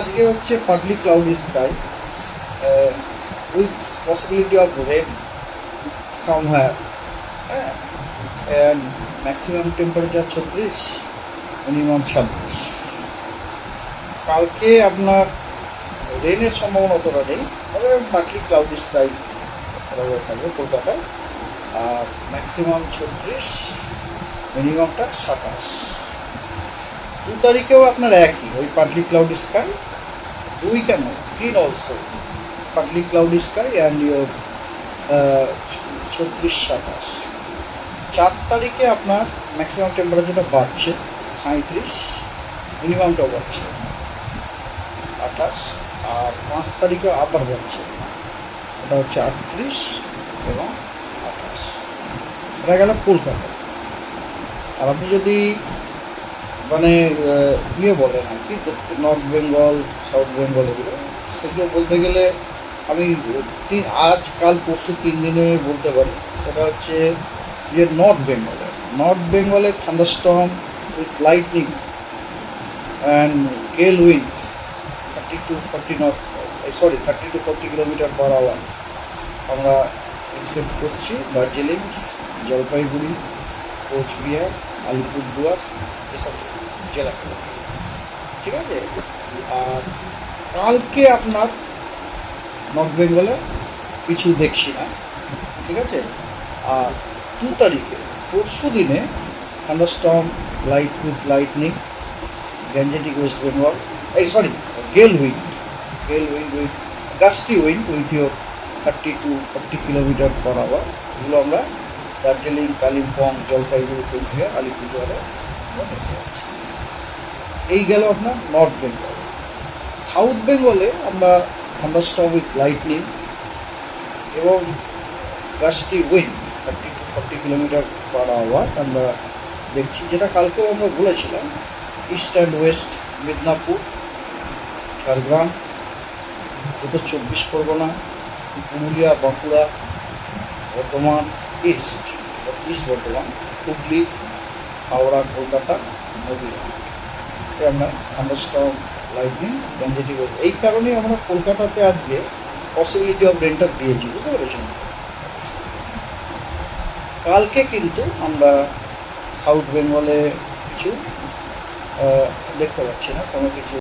আজকে হচ্ছে partly cloudy sky with possibility of rain somewhere হ্যাঁ ম্যাক্সিমাম টেম্পারেচার ছত্রিশ মিনিমাম ছাব্বিশ। কালকে আপনার রেনের সম্ভাবনা অতটা নেই, তবে পার্টলি ক্লাউডি স্কাই থাকবে কলকাতায়। আর ম্যাক্সিমাম ছত্রিশ মিনিমামটা সাতাশ। দু তারিখেও আপনার একই, ওই পার্টলি ক্লাউড স্কাই দুই কেন? তিন also partly cloud sky and your ছত্রিশ সাতাশ। চার তারিখে আপনার ম্যাক্সিমাম টেম্পারেচারটা বাড়ছে সাঁত্রিশ মিনিমামটাও বাড়ছে, আঠাশ, আর পাঁচ তারিখে আবার বাড়ছে। এটা হচ্ছে আটত্রিশ এবং আঠাশ। এটা গেল কলকাতা। আর আপনি যদি মানে ইয়ে বলেন আর কি নর্থ বেঙ্গল সাউথ বেঙ্গল এগুলো, সেগুলো বলতে গেলে আমি আজ, কাল, পরশু তিন দিনে বলতে পারি। সেটা হচ্ছে যে নর্থ বেঙ্গলে নর্থ বেঙ্গলে thunderstorm with lightning and gale wind thirty to forty knot sorry thirty to forty kilometre per hour আমরা এক্সপেক্ট করছি। দার্জিলিং জলপাইগুড়ি কোচবিহার আলিপুরদুয়ার এসব জেলাগুলো ঠিক আছে? আর কালকে আপনার নর্থ বেঙ্গলে কিছু দেখছি না। ঠিক আছে? আর দু তারিখে, পরশু দিনে thunderstorm, light with lightning Gangetic West Bengal, এই sorry, gale wind gale wind with, gusty wind with your thirty to forty kilometre per hour. এগুলো আমরা দার্জিলিং, কালিম্পং জলপাইগুড়ি কোচবিহার আলিপুরদুয়ারে আমরা পাচ্ছি এই গেল আপনার নর্থ বেঙ্গল সাউথ বেঙ্গলে আমরা থান্ডারস্টর্ম উইথ লাইটনিং এবং gusty wind thirty to forty kilometre per hour আমরা দেখছি, যেটা কালকেও আমরা বলেছিলাম east and west Midnapore Jhargram Uttar Chabbish Pargana, Purulia, Bankura, Bardhaman east east Bardhaman, Hooghly, Howrah, Kolkata Nadia আমরা থান্ডারস্টর্ম লাইটনিং গ্যাঞ্জেটিক এই কারণেই আমরা কলকাতাতে আজকে পসিবিলিটি অফ রেন্টার দিয়েছি, বুঝতে পেরেছেন? কালকে কিন্তু আমরা সাউথ বেঙ্গলে কিছু দেখতে পাচ্ছি না, কোনো কিছু